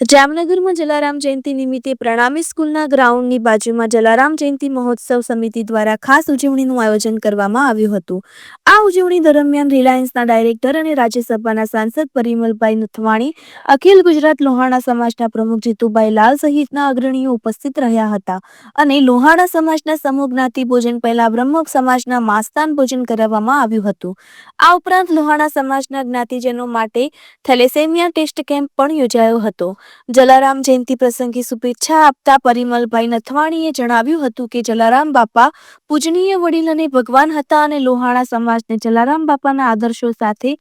જામનગરમાં જલારામ જયંતિ નિમિત્તે પ્રણામી સ્કૂલના ગ્રાઉન્ડની બાજુમાં જલારામ જયંતિ મહોત્સવ સમિતિ દ્વારા ખાસ ઉજવણીનું આયોજન કરવામાં આવ્યું હતું. આ ઉજવણી દરમિયાન રિલાયન્સના ડાયરેક્ટર અને રાજ્યસભાના સાંસદ પરિમલભાઈ નથવાણી, અખિલ ગુજરાત લોહાણા સમાજના પ્રમુખ જીતુભાઈ લાલ સહિતના અગ્રણીઓ ઉપસ્થિત રહ્યા હતા અને લોહાણા સમાજના સમૂહ જ્ઞાતિ ભોજન પહેલા બ્રહ્મક સમાજના માસ્તાન ભોજન કરાવવામાં આવ્યું હતું. આ ઉપરાંત લોહાણા સમાજના જ્ઞાતિજનો માટે થેલેસેમિયા ટેસ્ટ કેમ્પ પણ યોજાયો હતો. જલારામ જયંતિ પ્રસંગે શુભેચ્છા આપતા પરિમલભાઈ નથવાણીએ જણાવ્યું હતું કે જલારામ બાપા પૂજનીય વડીલ અને ભગવાન હતા અને લોહાણા સમાજને જલારામ બાપાના આદર્શો સાથે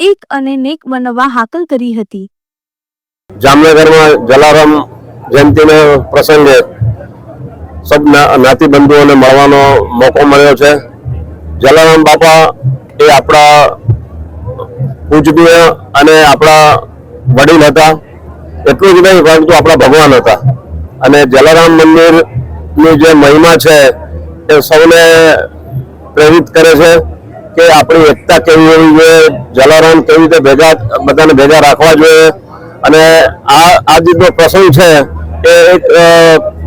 એક અને નેક બનવા હાકલ કરી હતી. જામનગરમાં જલારામ જયંતિના પ્રસંગે સબ ના- બંધુઓને મળવાનો મોકો મળ્યો છે. જલારામ બાપા એ આપણા પૂજનીય અને આપણા વડીલ હતા. એટલું જ નહીં, પરંતુ આપણા ભગવાન હતા. અને જલારામ મંદિરની જે મહિમા છે, એ સૌને પ્રેરિત કરે છે કે આપણી એકતા કેવી હોવી જોઈએ, જલારામ કેવી રીતે ભેગા, બધાને ભેગા રાખવા જોઈએ. અને આ આ જેટલો પ્રસંગ છે, એ એક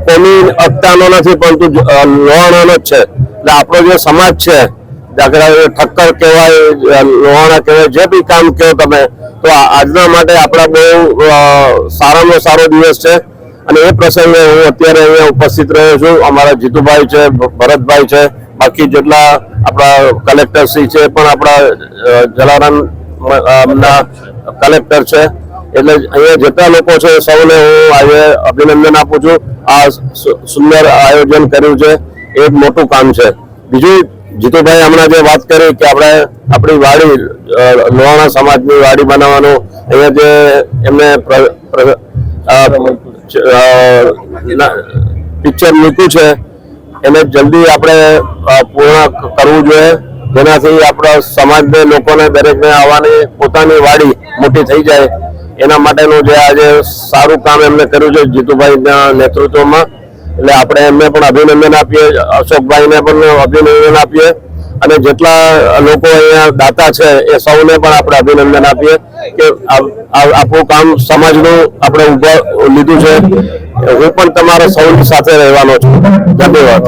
કોમી એકતાનો નથી, પરંતુ લોહાણાનો જ છે. એટલે આપણો જે સમાજ છે દાખલા ઠક્કર કહેવાય લોહાણા કહેવાય જે બી કામ કહો તમે તો આજના માટે આપણા બહુ સારામાં સારો દિવસ છે. અને એ પ્રસંગે હું અત્યારે અહીંયા ઉપસ્થિત રહ્યો છું. અમારા જીતુભાઈ છે ભરતભાઈ છે બાકી જેટલા આપણા કલેક્ટર શ્રી છે પણ આપણા અ, જલારામ કલેક્ટર છે. એટલે અહીંયા જેટલા લોકો છે સૌને હું આજે અભિનંદન આપું છું. આ સુંદર આયોજન કર્યું છે. એ મોટું કામ છે. બીજું જીતુભાઈ હમણાં જે વાત કરી કે આપણે આપણી વાડી લોહાણા સમાજની વાડી બનાવવાનું, અહીંયા જે એમને પિક્ચર મૂક્યું છે, એને જલ્દી આપણે પૂર્ણ કરવું જોઈએ. જેનાથી આપણા સમાજને, લોકોને દરેકને આવવાની પોતાની વાડી મોટી થઈ જાય. એના માટેનું જે આજે સારું કામ એમને કર્યું છે જીતુભાઈના નેતૃત્વમાં. એટલે આપણે એમને પણ અભિનંદન આપીએ, અશોકભાઈને પણ અભિનંદન આપીએ અને જેટલા લોકો અહીંયા દાતા છે એ સૌને પણ આપણે અભિનંદન આપીએ કે આપણું કામ સમાજનું આપણે ઊભા લીધું છે. હું પણ તમારા સૌની સાથે રહેવાનો છું. ધન્યવાદ.